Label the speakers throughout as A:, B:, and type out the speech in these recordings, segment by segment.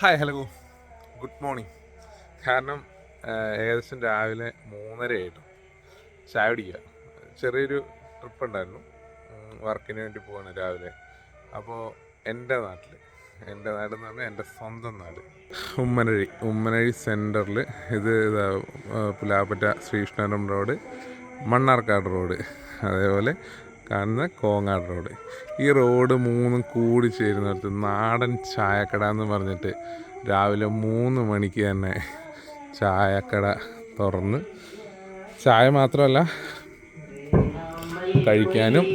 A: Hi hello good morning കാരണം ഏകദേശം രാവിലെ മൂന്നര ആയിട്ടു ചായ കുടിക്കുക. ചെറിയൊരു ട്രിപ്പ് ഉണ്ടായിരുന്നു. വർക്കിന് വേണ്ടി പോവാണ് രാവിലെ. അപ്പോൾ എന്റെ നാട്ടിൽ എന്റെ നാട് എന്ന് പറഞ്ഞാൽ എന്റെ സ്വന്തം നാട്. ഉമ്മനഴി ഉമ്മനഴി സെന്ററിൽ ഇത് പുലാപ്പറ്റ ശ്രീകൃഷ്ണപുരം റോഡ് മണ്ണാർക്കാട് റോഡ് അതേപോലെ കാണുന്ന കോങ്ങാട് റോഡ്. ഈ റോഡ് മൂന്നും കൂടി ചേരുന്നിടത്ത് നാടൻ ചായക്കട എന്ന് പറഞ്ഞിട്ട് രാവിലെ മൂന്ന് മണിക്ക് തന്നെ ചായക്കട തുറന്ന് ചായ മാത്രമല്ല കഴിക്കാനും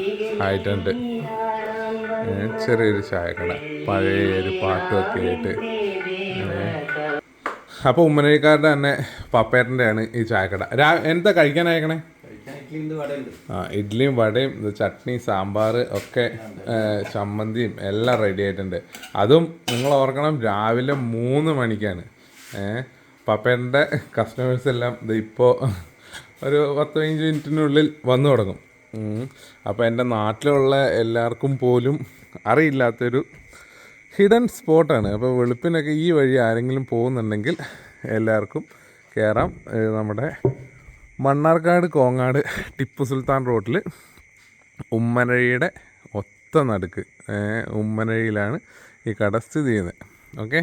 A: ആയിട്ടുണ്ട്. ചെറിയൊരു ചായക്കട പഴയ ഒരു പാട്ടുമൊക്കെ ആയിട്ട്. അപ്പോൾ ഉമ്മനഴിക്കാരുടെ തന്നെ പപ്പേട്ടന്റെയാണ് ഈ ചായക്കട. രാ എന്താ കഴിക്കാനയക്കണേ? ആ ഇഡ്ഡലിയും വടയും ചട്നി സാമ്പാർ ഒക്കെ ചമ്മന്തിയും എല്ലാം റെഡി ആയിട്ടുണ്ട്. അതും നിങ്ങൾ ഓർക്കണം രാവിലെ മൂന്ന് മണിക്കാണ്. ഏഹ് പപ്പേന്റെ കസ്റ്റമേഴ്സ് എല്ലാം ഇത് ഇപ്പോൾ ഒരു പത്ത് പതിനഞ്ച് മിനിറ്റിനുള്ളിൽ വന്നു തുടങ്ങും. അപ്പോൾ എന്റെ നാട്ടിലുള്ള എല്ലാവർക്കും പോലും അറിയില്ലാത്തൊരു ഹിഡൻ സ്പോട്ടാണ് അപ്പോൾ വെളുപ്പിനൊക്കെ ഈ വഴി ആരെങ്കിലും പോകുന്നുണ്ടെങ്കിൽ എല്ലാവർക്കും കയറാം നമ്മുടെ മണ്ണാർക്കാട് കോങ്ങാട് ടിപ്പു സുൽത്താൻ റോഡിൽ ഉമ്മനഴിയുടെ ഒത്ത നടുക്ക് ഉമ്മനഴിയിലാണ് ഈ കട സ്ഥിതി ചെയ്യുന്നത്. ഓക്കെ?